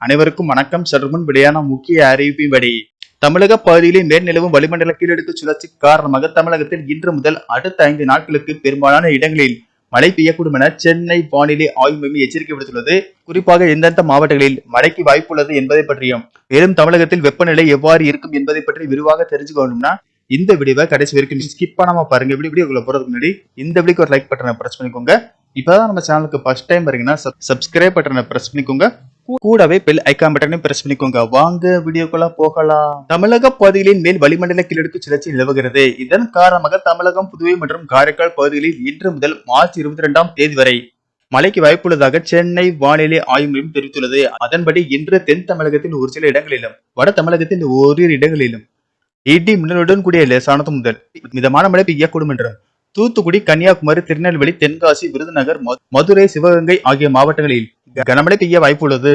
அனைவருக்கும் வணக்கம். சற்றுமுன் வெளியான முக்கிய அறிவிப்பின்படி தமிழக பகுதிகளில் மேற்நிலவும் வளிமண்டல கீழடுக்கு சுழற்சி காரணமாக தமிழகத்தில் இன்று முதல் அடுத்த ஐந்து நாட்களுக்கு பெரும்பாலான இடங்களில் மழை பெய்யக்கூடும் என சென்னை வானிலை ஆய்வு மையம் எச்சரிக்கை விடுத்துள்ளது. குறிப்பாக எந்தெந்த மாவட்டங்களில் மழைக்கு வாய்ப்புள்ளது என்பதை பற்றியும் மேலும் தமிழகத்தில் வெப்பநிலை எவ்வாறு இருக்கும் என்பதை பற்றி விரிவாக தெரிஞ்சுக்கணும்னா இந்த வீடியோவை கடைசி வரைக்கும் ஸ்கிப் பண்ணாம பாருங்க. இப்படி வீடியோக்குள்ள போறதுக்கு முன்னாடி இந்த வீடியோக்கு ஒரு லைக் பட்டனை பிரஸ் பண்ணிக்கோங்க. இப்பதான் நம்ம சேனலுக்கு ஃபர்ஸ்ட் டைம் வரீங்கன்னா சப்ஸ்கிரைப் பட்டனை பிரஸ் பண்ணிக்கோங்க. கூடவே பெல் ஐக்கான் பட்டனையும் பிரஸ் பண்ணிக்கோங்க. வாங்க வீடியோக்குள்ள போகலாம். தமிழக பகுதிகளின் மேல் வளிமண்டல கிழக்கு சுழற்சி நிலவுகிறது. இதன் காரணமாக தமிழகம் புதுவை மற்றும் காரைக்கால் பகுதிகளில் இன்று முதல் மார்ச் இருபத்தி இரண்டாம் தேதி வரை மழைக்கு வாய்ப்புள்ளதாக சென்னை வானிலை ஆய்வு மையம் தெரிவித்துள்ளது. அதன்படி இன்று தென் தமிழகத்தில் ஒரு சில இடங்களிலும் வட தமிழகத்தில் ஓரிரு இடங்களிலும் இடி மின்னலுடன் கூடிய லேசானது முதல் மிதமான மழை பெய்யக்கூடும் என்றும் தூத்துக்குடி கன்னியாகுமரி திருநெல்வேலி தென்காசி விருதுநகர் மதுரை சிவகங்கை ஆகிய மாவட்டங்களில் கனமழை பெய்ய வாய்ப்புள்ளது.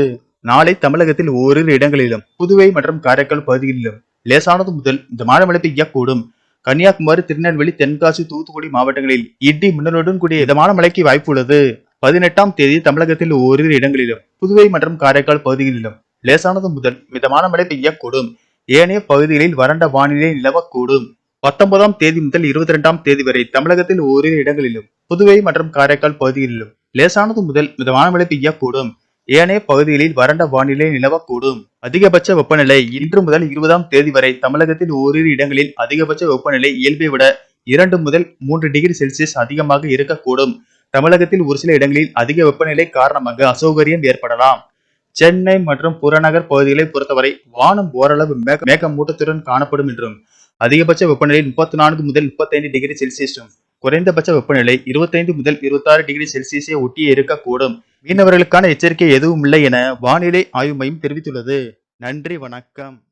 நாளை தமிழகத்தில் ஓரிரு இடங்களிலும் புதுவை மற்றும் காரைக்கால் பகுதிகளிலும் லேசானது முதல் மிதமான மழை பெய்யக்கூடும். கன்னியாகுமரி திருநெல்வேலி தென்காசி தூத்துக்குடி மாவட்டங்களில் இடி மின்னலுடன் கூடிய இதமான மழைக்கு வாய்ப்புள்ளது. பதினெட்டாம் தேதி தமிழகத்தில் ஓரிரு இடங்களிலும் புதுவை மற்றும் காரைக்கால் பகுதிகளிலும் லேசானது முதல் மிதமான மழை பெய்யக்கூடும். ஏனைய பகுதிகளில் வறண்ட வானிலை நிலவக்கூடும். பத்தொன்பதாம் தேதி முதல் இருபத்தி இரண்டாம் தேதி வரை தமிழகத்தில் ஓரிரு இடங்களிலும் புதுவை மற்றும் காரைக்கால் பகுதிகளிலும் லேசானது முதல் மிதமான மழை பெய்யக்கூடும் ஏனைய பகுதிகளில் வறண்ட வானிலை நிலவக்கூடும். அதிகபட்ச வெப்பநிலை இன்று முதல் இருபதாம் தேதி வரை தமிழகத்தில் ஓரிரு இடங்களில் அதிகபட்ச வெப்பநிலை இயல்பை விட இரண்டு முதல் மூன்று டிகிரி செல்சியஸ் அதிகமாக இருக்கக்கூடும். தமிழகத்தில் ஒரு சில இடங்களில் அதிக வெப்பநிலை காரணமாக அசௌகரியம் ஏற்படலாம். சென்னை மற்றும் புறநகர் பகுதிகளை பொறுத்தவரை வானம் ஓரளவு மேக மேகமூட்டத்துடன் காணப்படும் என்றும் அதிகபட்ச வெப்பநிலை முப்பத்தி நான்கு முதல் முப்பத்தைந்து டிகிரி செல்சியஸும் குறைந்தபட்ச வெப்பநிலை இருபத்தைந்து முதல் இருபத்தாறு டிகிரி செல்சியஸை ஒட்டியே இருக்கக்கூடும். மீனவர்களுக்கான எச்சரிக்கை எதுவும் இல்லை என வானிலை ஆய்வு மையம் தெரிவித்துள்ளது. நன்றி வணக்கம்.